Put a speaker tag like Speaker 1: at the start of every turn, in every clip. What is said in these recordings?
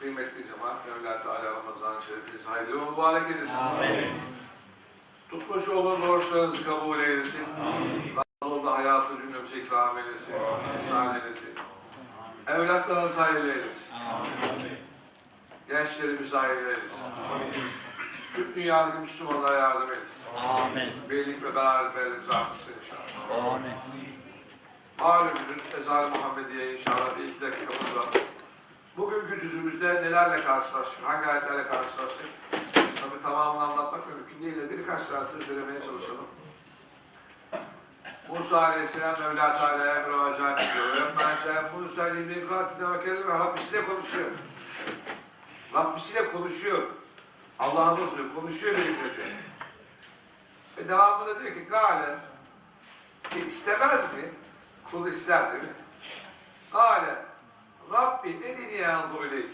Speaker 1: Kıymetli cemaat, Mevla Teala Ramazan-ı Şerifiniz hayırlı ve mübarek eylesin.
Speaker 2: Amin.
Speaker 1: Tutmuş olduğunuz oruçlarınızı kabul eylesin. Razı oldu hayatı cümlemize ikram eylesin. İhsan eylesin. Evlatlarınızı hayırlı eylesin. Gençlerimizi hayırlı eylesin. Tüm dünyadaki Müslümanlara yardım eylesin.
Speaker 2: Amin.
Speaker 1: Birlik ve beraberliğimizi artırsın inşallah.
Speaker 2: Amin.
Speaker 1: Malumunuz Ezan-ı Muhammediye inşallah bir iki dakikamız var. Bugünkü cüzümüzde nelerle karşılaştık, hangi ayetlerle karşılaştık? Tabi tamamını anlatmak mümkün değil de birkaç tanesini söylemeye çalışalım. Musa Aleyhisselam Mevla Teala'ya müracaat ediyor. Öğrenmence Musa Limikatine ve kelime Rabbisiyle konuşuyor. Rabbisiyle konuşuyor. Allah'ın diyor, konuşuyor benimle diyor. Ve devamında diyor ki Gale e, istemez mi? Kul ister değil mi? Gale Rabbi elini yanzur ileyk.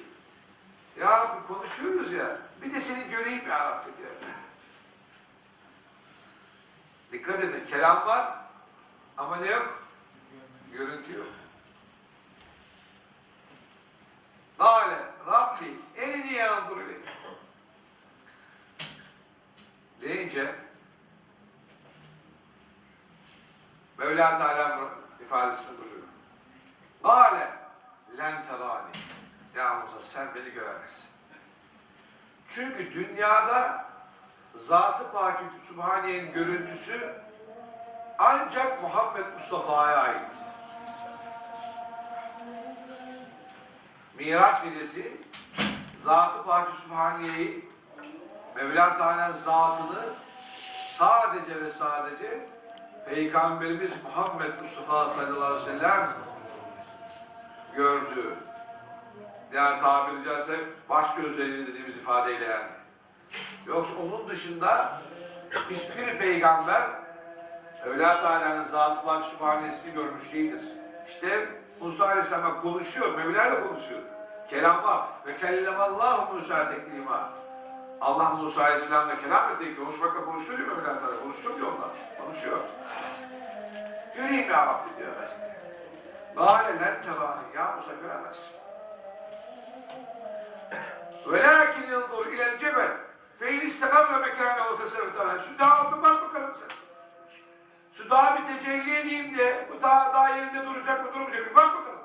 Speaker 1: Ya Rabbi konuşuyoruz ya. Bir de seni göreyim ya Rabbi diyor. Dikkat edin kelam var ama ne yok? Görüntü yok. Gale Rabbi elini yanzur ileyk. Deyince Mevla Teala ifadesini buyuruyor. Gale len terani. Ya Musa sen beni göremezsin. Çünkü dünyada Zat-ı Pak Sübhaniye'nin görüntüsü ancak Muhammed Mustafa'ya ait. Miraç gecesi Zat-ı Pak Sübhaniye'yi Mevla zatını sadece ve sadece Peygamberimiz Muhammed Mustafa sallallahu aleyhi ve sellem gördü. Yani tabiri caizse baş gözleri dediğimiz ifadeyle yani. Yoksa onun dışında hiçbir peygamber Mevla Teala'nın zat-ı sübhanesini görmüş değildir. İşte Musa Aleyhisselam konuşuyor, Mevla ile konuşuyor. Kelam var. Ve kellemallahu Musa teklima. Allah Musa Aleyhisselam'la kelam etti. Konuşmakla konuştu diyor Mevla Teala. Konuştu diyor onlar. Konuşuyor. Göreyim ya Rabbi diyor mesela. Gâle len terani. Ya Musa göremezsin. Velâkin yıldır ilel cebel fe in istekarra mekânehu fesevtara. Şu dağa bir bak bakalım sen. Şu dağa bir tecelli edeyim de bu dağ, dağ yerinde duracak mı durmayacak mı? Bak bakalım.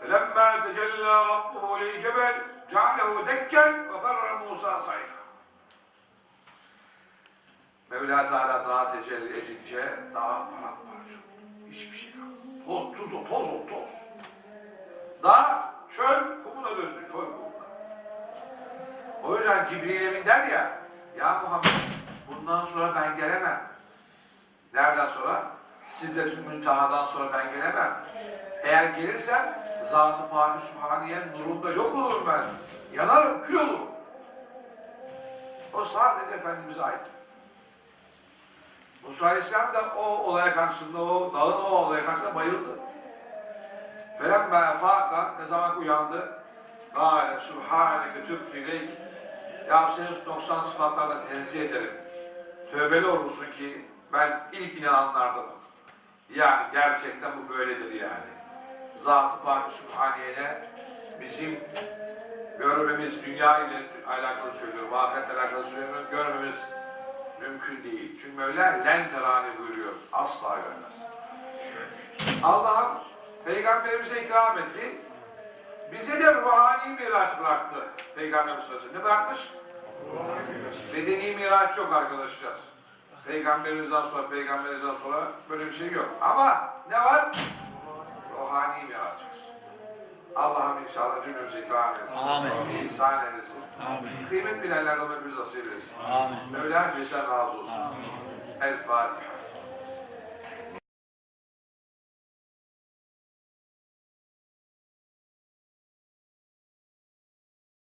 Speaker 1: فَلَمَّا تَجَلَّى رَبُّهُ لِلْجَبَلِ جَعَلَهُ دَكًّا وَخَرَّ مُوسَى صَيْحًا Mevla Teala dağa tecelli edince dağ paramparça oldu. Hiçbir şey yok. Dağ çöl kumuna döndü, çöl kumuna. O yüzden Cibril Emin der ya, ya Muhammed bundan sonra ben gelemem. Nereden sonra? Siddetül Münteha'dan sonra ben gelemem. Eğer gelirsem Zat-ı Pâni Sübhaniye nurunda yok olurum ben. Yanarım, kül olurum. O sadece Efendimiz'e ait. Musa Aleyhisselam da o olaya karşısında, o dağın o olaya karşısında bayıldı. Felemme fâka, ne zaman uyandı? Gâle subhâneke tübtü ileyk. Ya seni 90 sıfatlarla tenzih ederim. Tövbeli olursun ki ben ilk inananlardanım. Yani gerçekten bu böyledir yani. Zat-ı Pak-ı Sübhaniye'ne bizim görmemiz, dünya ile alakalı söylüyorum, ahiretle alakalı söylüyorum, görmemiz mümkün değil. Çünkü Mevla len terani buyuruyor. Asla görmez. Allah'ım Peygamberimize ikram etti. Bize de ruhani miraç bıraktı. Peygamberimiz sözü. Ne bırakmış? Bedeni miraç yok arkadaşlar. Peygamberimizden sonra, peygamberimizden sonra böyle bir şey yok. Ama ne var? Ruhani miraç. Allah'ım inşallah cümlemize ikram etsin.
Speaker 2: Amin.
Speaker 1: İhsan eylesin.
Speaker 2: Amin.
Speaker 1: Kıymet bilenlerden ömrümüz nasip etsin.
Speaker 2: Amin.
Speaker 1: Mevlam bizden razı olsun. El Fatiha.